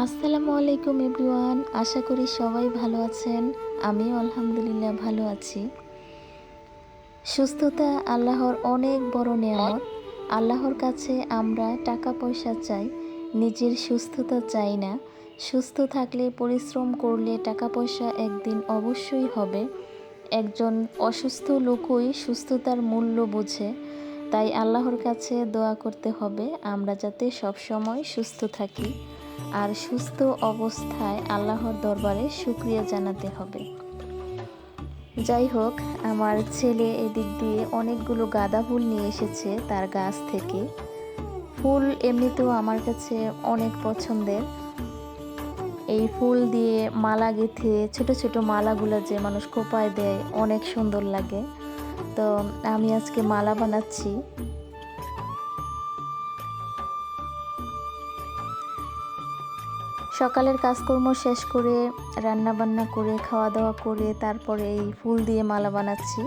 আসসালামু আলাইকুম এভরিওয়ান, আশা করি সবাই ভালো আছেন। আমিও আলহামদুলিল্লাহ ভালো আছি। সুস্থতা আল্লাহর অনেক বড় নিয়ামত। আল্লাহর কাছে আমরা টাকা পয়সা চাই, নিজের সুস্থতা চাই না। সুস্থ থাকলে, পরিশ্রম করলে টাকা পয়সা একদিন অবশ্যই হবে। একজন অসুস্থ লোকই সুস্থতার মূল্য বোঝে। তাই আল্লাহর কাছে দোয়া করতে হবে, আমরা যাতে সবসময় সুস্থ থাকি। আর সুস্থ অবস্থায় আল্লাহর দরবারে শুক্রিয়া জানাতে হবে। যাই হোক, আমার ছেলে এদিক দিয়ে অনেকগুলো গাঁদা ফুল নিয়ে এসেছে তার গাছ থেকে। ফুল এমনিতেও আমার কাছে অনেক পছন্দের। এই ফুল দিয়ে মালা গেঁথে ছোট ছোট মালাগুলো যে মানুষ কোপায় দেয়, অনেক সুন্দর লাগে। তো আমি আজকে মালা বানাচ্ছি। সকালের কাজকর্ম শেষ করে রান্না বান্না করে খাওয়া দাওয়া করে, তারপরে এই ফুল দিয়ে মালা বানাচ্ছি।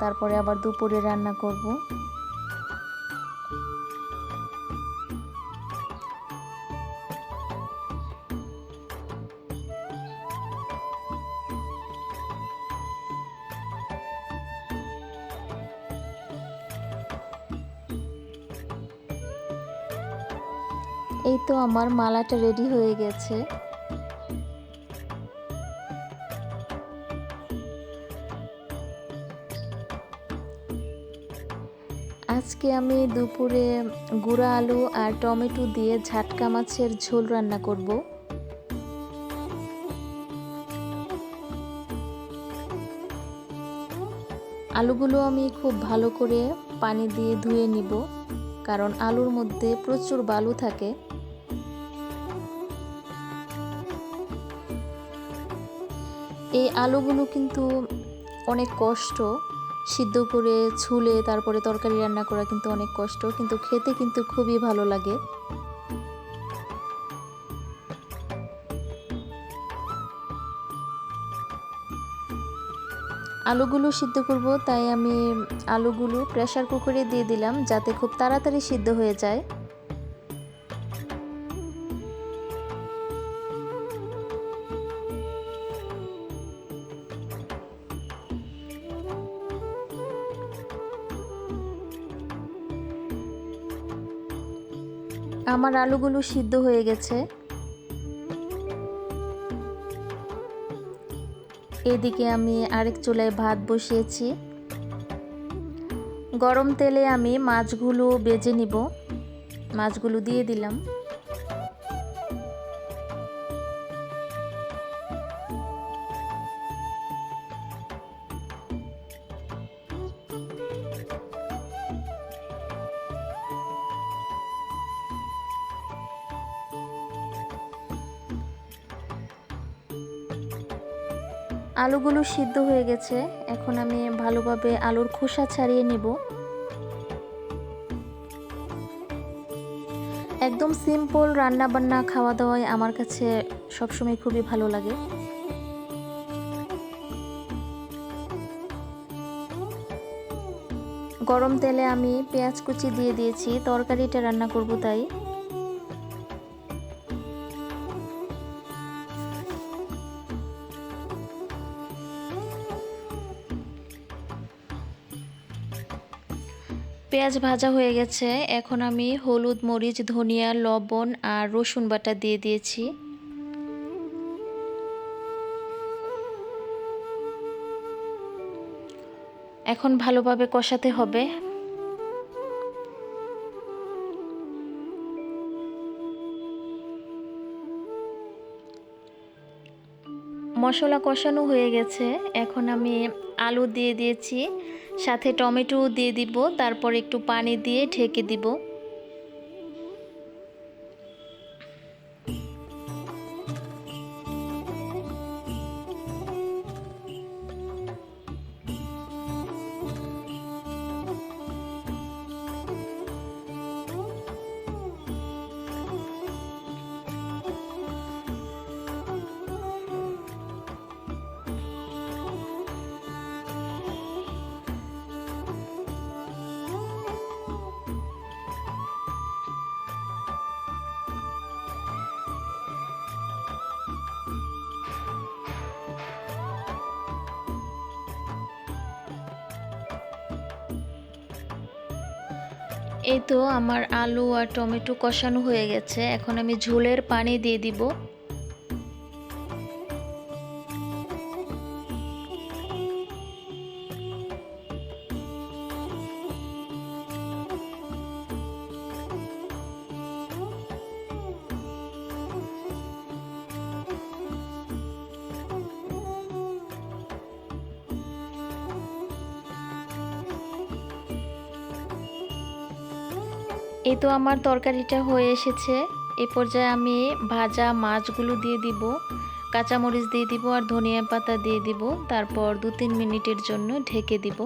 তারপরে আবার দুপুরে রান্না করব। এই তো আমার মালাটা রেডি হয়ে গেছে। আজকে আমি দুপুরে গুঁড়া আলু আর টমেটো দিয়ে ঝাটকা মাছের ঝোল রান্না করব। আলুগুলো আমি খুব ভালো করে পানি দিয়ে ধুয়ে নিব, কারণ আলুর মধ্যে প্রচুর বালু থাকে। এই আলুগুলো কিন্তু অনেক কষ্ট। সিদ্ধ করে, ছুলে, তারপরে তরকারি রান্না করা কিন্তু অনেক কষ্ট, কিন্তু খেতে কিন্তু খুবই ভালো লাগে। আলুগুলো সিদ্ধ করব, তাই আমি আলুগুলো প্রেশার কুকারে দিয়ে দিলাম, যাতে খুব তাড়াতাড়ি সিদ্ধ হয়ে যায়। আমার আলুগুলো সিদ্ধ হয়ে গেছে। এদিকে আমি আরেক চুলায় ভাত বসিয়েছি। গরম তেলে আমি মাছগুলো বেজে নিব। মাছগুলো দিয়ে দিলাম। আলুগুলো সিদ্ধ হয়ে গেছে। এখন আমি ভালোভাবে আলুর খোসা ছাড়িয়ে নেব। একদম সিম্পল রান্না বান্না খাওয়া দাওয়ায় আমার কাছে সবসময় খুবই ভালো লাগে। গরম তেলে আমি পেঁয়াজ কুচি দিয়ে দিয়েছি। তরকারিটা রান্না করব তাই। পেঁয়াজ ভাজা হয়ে গেছে। এখন আমি হলুদ, মরিচ, ধনিয়া, লবণ আর রসুন বাটা দিয়ে দিয়েছি। এখন ভালোভাবে কষাতে হবে। মশলা কষানো হয়ে গেছে। এখন আমি আলু দিয়ে দিয়েছি, সাথে টমেটো দিয়ে দিব, তারপর একটু পানি দিয়ে ঢেকে দিব। এই তো আমার আলু আর টমেটো কষানো হয়ে গেছে। এখন আমি ঝোলের পানি দিয়ে দিব। এই তো আমার তরকারিটা হয়ে এসেছে। এ পর্যায়ে আমি ভাজা মাছগুলো দিয়ে দিব, কাঁচামরিচ দিয়ে দিব আর ধনিয়া পাতা দিয়ে দিব। তারপর দু তিন মিনিটের জন্য ঢেকে দিব।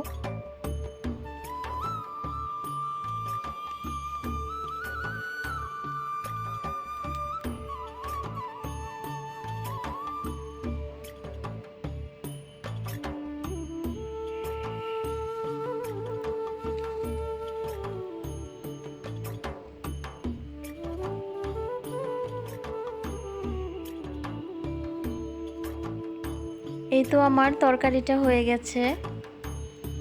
এই তো আমার তরকারিটা হয়ে গেছে।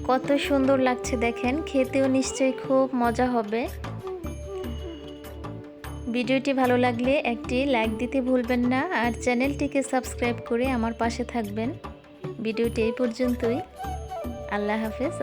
কত সুন্দর লাগছে দেখেন, খেতেও নিশ্চয়ই খুব মজা হবে। ভিডিওটি ভালো লাগলে একটি লাইক দিতে ভুলবেন না, আর চ্যানেলটিকে সাবস্ক্রাইব করে আমার পাশে থাকবেন। ভিডিওটি এই পর্যন্তই। আল্লাহ হাফেজ